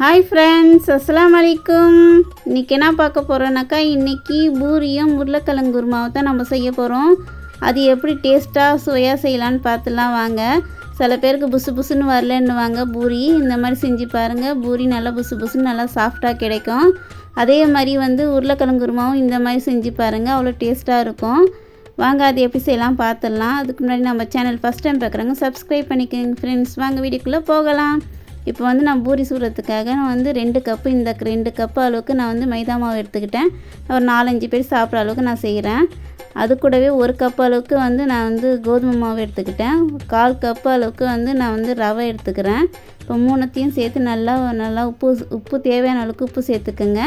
Hi friends அஸ்லாம் வலைக்கும் இன்றைக்கி என்ன பார்க்க போகிறோன்னாக்கா இன்றைக்கி பூரியும் உருளைக்கிழங்கு குருமாவை தான் நம்ம செய்ய போகிறோம் அது எப்படி டேஸ்ட்டாக சுவையாக செய்யலான்னு பார்த்துலாம் வாங்க. சில பேருக்கு புசு புசுன்னு வரலன்னுவாங்க பூரி. இந்த மாதிரி செஞ்சு பாருங்கள் பூரி நல்லா புசு புசுன்னு நல்லா சாஃப்டாக கிடைக்கும். அதே மாதிரி வந்து உருளைக்கிழங்கு குருமாவும் இந்த மாதிரி செஞ்சு பாருங்கள் அவ்வளோ டேஸ்ட்டாக இருக்கும். வாங்க அது எப்படி செய்யலாம் பார்த்துடலாம். அதுக்கு முன்னாடி நம்ம சேனல் ஃபஸ்ட் டைம் பார்க்குறாங்க சப்ஸ்கிரைப் பண்ணிக்கோங்க ஃப்ரெண்ட்ஸ் வாங்க வீடியோக்குள்ளே போகலாம். இப்போ வந்து நான் பூரி சூடுறதுக்காக நான் வந்து ரெண்டு கப்பு இந்த ரெண்டு கப்பு அளவுக்கு நான் வந்து மைதா மாவு எடுத்துக்கிட்டேன். ஒரு நாலஞ்சு பேர் சாப்பிட்ற அளவுக்கு நான் செய்கிறேன் அது கூடவே ஒரு கப் அளவுக்கு வந்து நான் வந்து கோதுமை மாவு எடுத்துக்கிட்டேன். கால் கப்பு அளவுக்கு வந்து நான் வந்து ரவை எடுத்துக்கிறேன். இப்போ மூணுத்தையும் சேர்த்து நல்லா நல்லா உப்பு உப்பு தேவையான அளவுக்கு உப்பு சேர்த்துக்குங்க.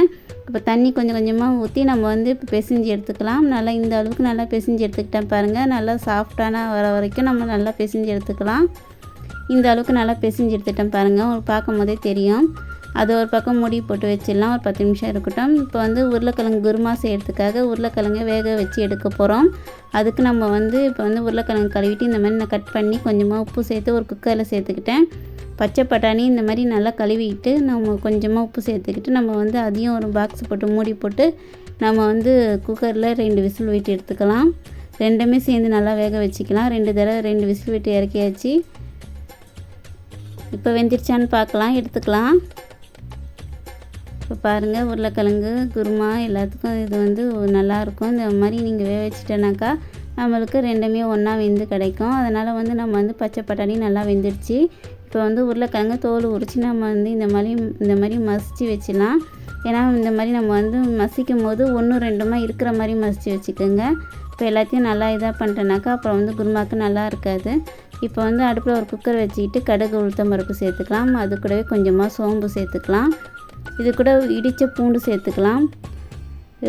இப்போ தண்ணி கொஞ்சம் கொஞ்சமாக ஊற்றி நம்ம வந்து இப்போ பிசைஞ்சு எடுத்துக்கலாம். நல்லா இந்த அளவுக்கு நல்லா பிசைஞ்சு எடுத்துக்கிட்டேன் பாருங்கள் நல்லா சாஃப்டான வர வரைக்கும் நம்ம நல்லா பிசைஞ்சு எடுத்துக்கலாம். இந்த அளவுக்கு நல்லா பிசைஞ்சு எடுத்துட்டேன் பாருங்கள் உங்களுக்கு பார்க்கும் போதே தெரியும். அது ஒரு பக்கம் மூடி போட்டு வச்சிடலாம். ஒரு பத்து நிமிஷம் இருக்கட்டும். இப்போ வந்து உருளைக்கிழங்கு குருமா செய்கிறதுக்காக உருளைக்கிழங்கை வேக வச்சு எடுக்க போகிறோம் அதுக்கு நம்ம வந்து இப்போ வந்து உருளைக்கிழங்கு கழுவிட்டு இந்த மாதிரி நான் கட் பண்ணி கொஞ்சமாக உப்பு சேர்த்து ஒரு குக்கரில் சேர்த்துக்கிட்டேன். பச்சை பட்டாணி இந்த மாதிரி நல்லா கழுவிக்கிட்டு நம்ம கொஞ்சமாக உப்பு சேர்த்துக்கிட்டு நம்ம வந்து அதையும் ஒரு பாக்ஸ் போட்டு மூடி போட்டு நம்ம வந்து குக்கரில் ரெண்டு விசில் விட்டு எடுத்துக்கலாம். ரெண்டுமே சேர்ந்து நல்லா வேக வச்சுக்கலாம். ரெண்டு தடவை ரெண்டு விசில் விட்டு இறக்கியாச்சு. இப்போ வெந்துருச்சான்னு பார்க்கலாம் எடுத்துக்கலாம். இப்போ பாருங்கள் உருளைக்கிழங்கு குருமா எல்லாத்துக்கும் இது வந்து நல்லாயிருக்கும். இந்த மாதிரி நீங்கள் வேக வச்சிட்டேனாக்கா நம்மளுக்கு ரெண்டுமே ஒன்றா வெந்து கிடைக்கும். அதனால் வந்து நம்ம வந்து பச்சை பட்டாணி நல்லா வெந்துருச்சு. இப்போ வந்து உருளைக்கிழங்கு தோல் உரித்து நம்ம வந்து இந்த மாதிரி இந்த மாதிரி மசித்து வச்சிடலாம். ஏன்னா இந்த மாதிரி நம்ம வந்து மசிக்கும் போது ஒன்று ரெண்டுமா இருக்கிற மாதிரி மசித்து வச்சுக்கோங்க. இப்போ எல்லாத்தையும் நல்லா இதாக பண்ணிட்டேனாக்கா அப்புறம் வந்து குருமாக்கு நல்லா இருக்காது. இப்போ வந்து அடுப்பில் ஒரு குக்கர் வச்சுக்கிட்டு கடுகு உளுத்தம் பருப்பு சேர்த்துக்கலாம். அது கூடவே கொஞ்சமாக சோம்பு சேர்த்துக்கலாம். இது கூட இடித்த பூண்டு சேர்த்துக்கலாம்.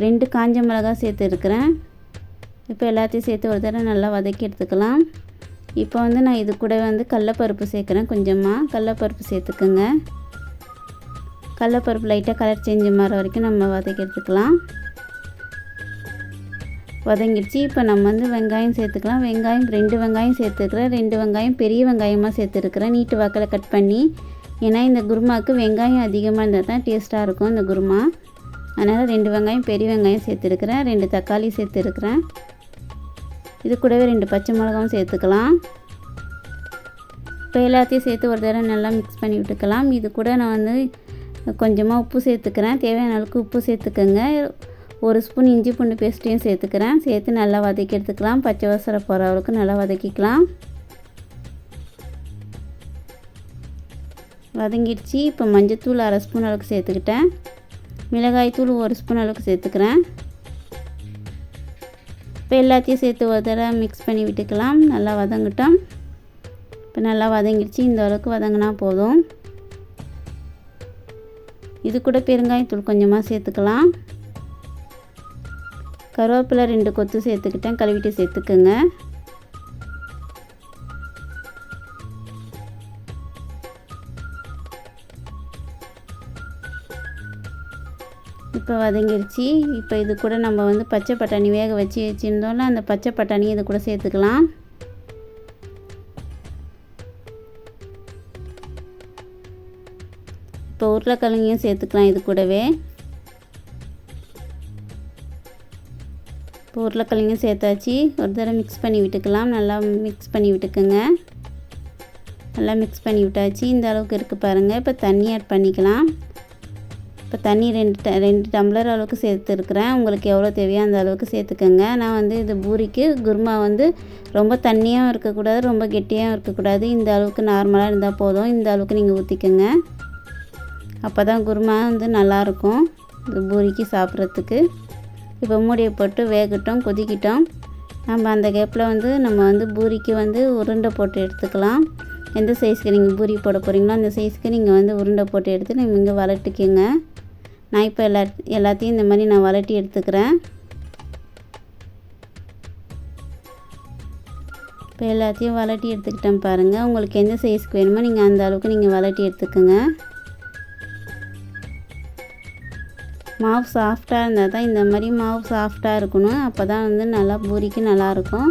ரெண்டு காஞ்ச மிளகாய் சேர்த்துருக்குறேன். இப்போ எல்லாத்தையும் சேர்த்து ஒரு தடவை நல்லா வதக்கி எடுத்துக்கலாம். இப்போ வந்து நான் இது கூட வந்து கடலப்பருப்பு சேர்க்குறேன். கொஞ்சமாக கடலப்பருப்பு சேர்த்துக்கோங்க. கடலப்பருப்பு லைட்டாக கலர் சேஞ்ச் மாற வரைக்கும் நம்ம வதக்கி எடுத்துக்கலாம். வதங்கிடுச்சு. இப்போ நம்ம வந்து வெங்காயம் சேர்த்துக்கலாம். வெங்காயம் ரெண்டு வெங்காயம் சேர்த்துக்கிறேன் ரெண்டு வெங்காயம் பெரிய வெங்காயமாக சேர்த்துருக்குறேன். நீட்டு வாக்கில் கட் பண்ணி. ஏன்னா இந்த குருமாவுக்கு வெங்காயம் அதிகமாக இருந்தால் தான் டேஸ்ட்டாக இருக்கும் இந்த குருமா. அதனால் ரெண்டு வெங்காயம் பெரிய வெங்காயம் சேர்த்துருக்குறேன். ரெண்டு தக்காளி சேர்த்துருக்குறேன். இது கூடவே ரெண்டு பச்சை மிளகாவும் சேர்த்துக்கலாம். இப்போ எல்லாத்தையும் சேர்த்து ஒரு தடவை நல்லா மிக்ஸ் பண்ணி விட்டுக்கலாம். இது கூட நான் வந்து கொஞ்சமாக உப்பு சேர்த்துக்கிறேன். தேவையான அளவுக்கு உப்பு சேர்த்துக்கோங்க. ஒரு ஸ்பூன் இஞ்சி பூண்டு பேஸ்ட்டையும் சேர்த்துக்கிறேன். சேர்த்து நல்லா வதக்கி எடுத்துக்கலாம். பச்சை வசரம் போகிற அளவுக்கு நல்லா வதக்கிக்கலாம். வதங்கிடுச்சு. இப்போ மஞ்சத்தூள் அரை ஸ்பூன் அளவுக்கு சேர்த்துக்கிட்டேன். மிளகாய் தூள் ஒரு ஸ்பூன் அளவுக்கு சேர்த்துக்கிறேன். இப்போ எல்லாத்தையும் சேர்த்து ஒரு தடவை மிக்ஸ் பண்ணி விட்டுக்கலாம். நல்லா வதங்கட்டும். இப்போ நல்லா வதங்கிடுச்சு. இந்த அளவுக்கு வதங்கினா போதும். இது கூட பெருங்காயத்தூள் கொஞ்சமாக சேர்த்துக்கலாம். கருவேப்பிலை ரெண்டு கொத்து சேர்த்துக்கிட்டேன். கழுவிட்டு சேர்த்துக்குங்க. இப்போ வதங்கிருச்சு. இப்போ இது கூட நம்ம வந்து பச்சை பட்டாணி வேக வச்சு வச்சுருந்தோம்ல அந்த பச்சை பட்டாணி இது கூட சேர்த்துக்கலாம். இப்போ உருளைக்கிழங்கையும் சேர்த்துக்கலாம் இது கூடவே. இப்போ உருளைக்கிழங்கும் சேர்த்தாச்சு. ஒரு தடவை மிக்ஸ் பண்ணி விட்டுக்கலாம். நல்லா மிக்ஸ் பண்ணி விட்டுக்குங்க. நல்லா மிக்ஸ் பண்ணி விட்டாச்சு. இந்த அளவுக்கு இருக்குது பாருங்கள் இப்போ தண்ணி ஆட் பண்ணிக்கலாம். இப்போ தண்ணி ரெண்டு ட ரெண்டு டம்ளர் அளவுக்கு சேர்த்துருக்குறேன். உங்களுக்கு எவ்வளோ தேவையோ அந்த அளவுக்கு சேர்த்துக்கோங்க. நான் வந்து இது பூரிக்கு குருமா வந்து ரொம்ப தண்ணியாகவும் இருக்கக்கூடாது ரொம்ப கெட்டியாகவும் இருக்கக்கூடாது. இந்த அளவுக்கு நார்மலாக இருந்தால் போதும். இந்த அளவுக்கு நீங்கள் ஊற்றிக்கோங்க அப்போ தான் குருமா வந்து நல்லாயிருக்கும் இந்த பூரிக்கு சாப்பிட்றதுக்கு. இப்போ மூடியை போட்டு வேகட்டும் கொதிக்கிட்டோம். நம்ம அந்த கேப்பில் வந்து நம்ம வந்து பூரிக்கு வந்து உருண்டை போட்டு எடுத்துக்கலாம். எந்த சைஸ்க்கு நீங்கள் பூரி போட போகிறீங்களோ அந்த சைஸ்க்கு நீங்கள் வந்து உருண்டை போட்டு எடுத்து நீங்கள் இங்கே வளட்டிக்கோங்க நான் இப்போ எல்லா எல்லாத்தையும் இந்த மாதிரி நான் வளட்டி எடுத்துக்கிறேன். இப்போ எல்லாத்தையும் வளட்டி எடுத்துக்கிட்டேன் பாருங்கள் உங்களுக்கு எந்த சைஸ்க்கு வேணுமோ நீங்கள் அந்த அளவுக்கு நீங்கள் வளட்டி எடுத்துக்கோங்க. மாவு சாஃப்டாக இருந்தால் தான் இந்த மாதிரி மாவு சாஃப்டாக இருக்கணும். அப்போ தான் வந்து நல்லா பூரிக்கு நல்லாயிருக்கும்.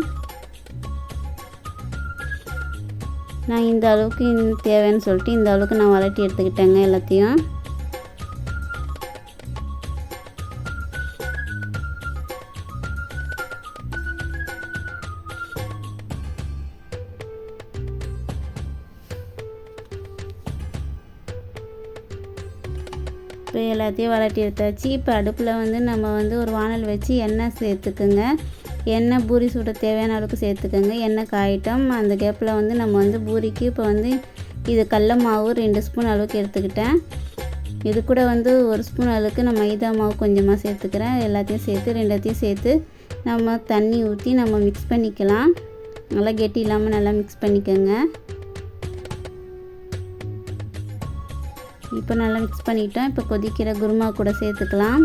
நான் இந்த அளவுக்கு தேவைன்னு சொல்லிட்டு இந்த அளவுக்கு நான் வளட்டி எடுத்துக்கிட்டேங்க எல்லாத்தையும். இப்போ எல்லாத்தையும் வளட்டி எடுத்தாச்சு. இப்போ அடுப்பில் வந்து நம்ம வந்து ஒரு வானல் வச்சு எண்ணெய் சேர்த்துக்குங்க. எண்ணெய் பூரி சுட தேவையான அளவுக்கு சேர்த்துக்கோங்க. எண்ணெய் காயிட்டம். அந்த கேப்பில் வந்து நம்ம வந்து பூரிக்கு இப்போ வந்து இது கடல மாவு ரெண்டு ஸ்பூன் அளவுக்கு எடுத்துக்கிட்டேன். இது கூட வந்து ஒரு ஸ்பூன் அளவுக்கு நான் மைதா மாவு கொஞ்சமாக சேர்த்துக்கிறேன். எல்லாத்தையும் சேர்த்து ரெண்டாத்தையும் சேர்த்து நம்ம தண்ணி ஊற்றி நம்ம மிக்ஸ் பண்ணிக்கலாம். நல்லா கெட்டி இல்லாமல் நல்லா மிக்ஸ் பண்ணிக்கோங்க. இப்போ நல்லா மிக்ஸ் பண்ணிட்டோம். இப்போ கொதிக்கிற குருமா கூட சேர்த்துக்கலாம்.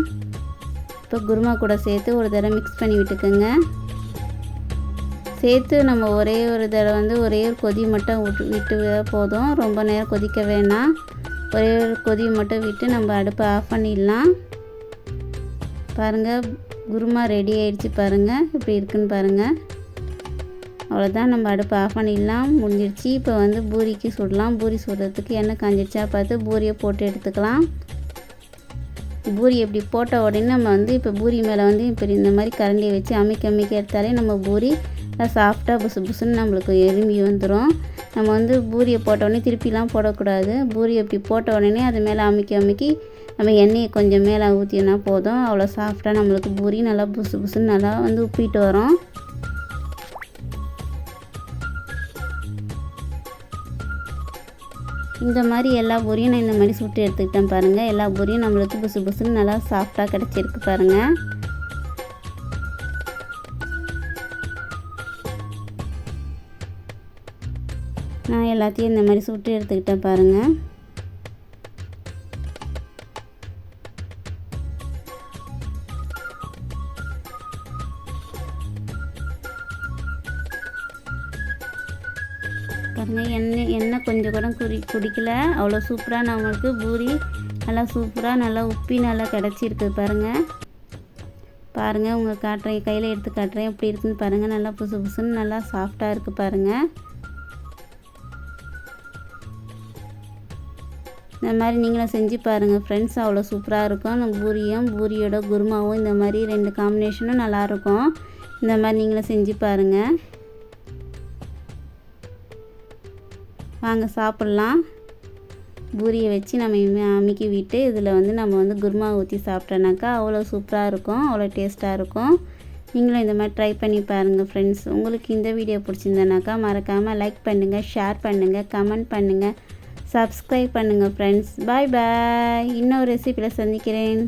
இப்போ குருமா கூட சேர்த்து ஒரு தடவை மிக்ஸ் பண்ணி விட்டுக்கோங்க. சேர்த்து நம்ம ஒரே ஒரு தடவை வந்து ஒரே ஒரு கொதி மட்டும் விட்டு விட்டு போதும். ரொம்ப நேரம் கொதிக்க வேணாம். ஒரே ஒரு கொதி மட்டும் விட்டு நம்ம அடுப்பை ஆஃப் பண்ணிடலாம். பாருங்கள் குருமா ரெடி ஆயிடுச்சு பாருங்கள் இப்படி இருக்குன்னு பாருங்கள் அவ்வளோதான் நம்ம அடுப்பு ஆஃப் பண்ணிடலாம். முடிஞ்சிடுச்சு இப்போ வந்து பூரிக்கு சுடலாம். பூரி சுடுறதுக்கு எண்ணெய் காஞ்சிடுச்சா பார்த்து பூரியை போட்டு எடுத்துக்கலாம். பூரி எப்படி போட்ட உடனே நம்ம வந்து இப்போ பூரி மேலே வந்து இப்போ இந்த மாதிரி கரண்டியை வச்சு அமைக்க அமைக்க எடுத்தாலே நம்ம பூரி சாஃப்டாக புசு புசுன்னு நம்மளுக்கு எலும்பி வந்துடும் நம்ம வந்து பூரியை போட்ட உடனே திருப்பிலாம் போடக்கூடாது. பூரி எப்படி போட்ட உடனே அது மேலே அமைக்கி அமைக்கி நம்ம எண்ணெயை கொஞ்சம் மேலே ஊற்றினா போதும். அவ்வளோ சாஃப்டாக நம்மளுக்கு பூரி நல்லா புசு புசுன்னு நல்லா வந்து உப்பிட்டு வரும். இந்த மாதிரி எல்லா பொரியும் நான் இந்த மாதிரி சுட்டு எடுத்துக்கிட்டேன் பாருங்கள் எல்லா பொரியும் நம்மளுக்கு புசு புசுன்னு நல்லா சாஃப்டாக கிடச்சிருக்கு பாருங்கள் நான் எல்லாத்தையும் இந்த மாதிரி சுட்டு எடுத்துக்கிட்டேன் பாருங்கள் பாருங்கள் எண்ணெய் எண்ணெய் கொஞ்சம் கூட குடி குடிக்கல. அவ்வளோ சூப்பராக நம்மளுக்கு பூரி நல்லா சூப்பராக நல்லா உப்பி நல்லா கிடச்சிருக்கு பாருங்கள் பாருங்கள் உங்கள் காட்டுறேன் கையில் எடுத்து காட்டுறேன். எப்படி இருக்குன்னு பாருங்கள் நல்லா புசு புசுன்னு நல்லா சாஃப்டாக இருக்குது பாருங்கள் இந்த மாதிரி நீங்களும் செஞ்சு பாருங்கள் ஃப்ரெண்ட்ஸ் அவ்வளோ சூப்பராக இருக்கும். நம்ம பூரியும் பூரியோட குருமாவும் இந்த மாதிரி ரெண்டு காம்பினேஷனும் நல்லாயிருக்கும் இந்த மாதிரி நீங்களும் செஞ்சு பாருங்கள் வாங்க சாப்பிட்லாம். பூரியை வச்சு நம்ம அமுக்கி விட்டு இதில் வந்து நம்ம வந்து குருமா ஊற்றி சாப்பிட்டோன்னாக்கா அவ்வளோ சூப்பராக இருக்கும் அவ்வளோ டேஸ்ட்டாக இருக்கும். நீங்களும் இந்த மாதிரி ட்ரை பண்ணி பாருங்கள் ஃப்ரெண்ட்ஸ் உங்களுக்கு இந்த வீடியோ பிடிச்சிருந்தனாக்கா மறக்காமல் லைக் பண்ணுங்கள் ஷேர் பண்ணுங்கள் கமெண்ட் பண்ணுங்கள் சப்ஸ்கிரைப் பண்ணுங்கள் ஃப்ரெண்ட்ஸ் பாய் பாய் இன்னொரு ரெசிப்பியில் சந்திக்கிறேன்.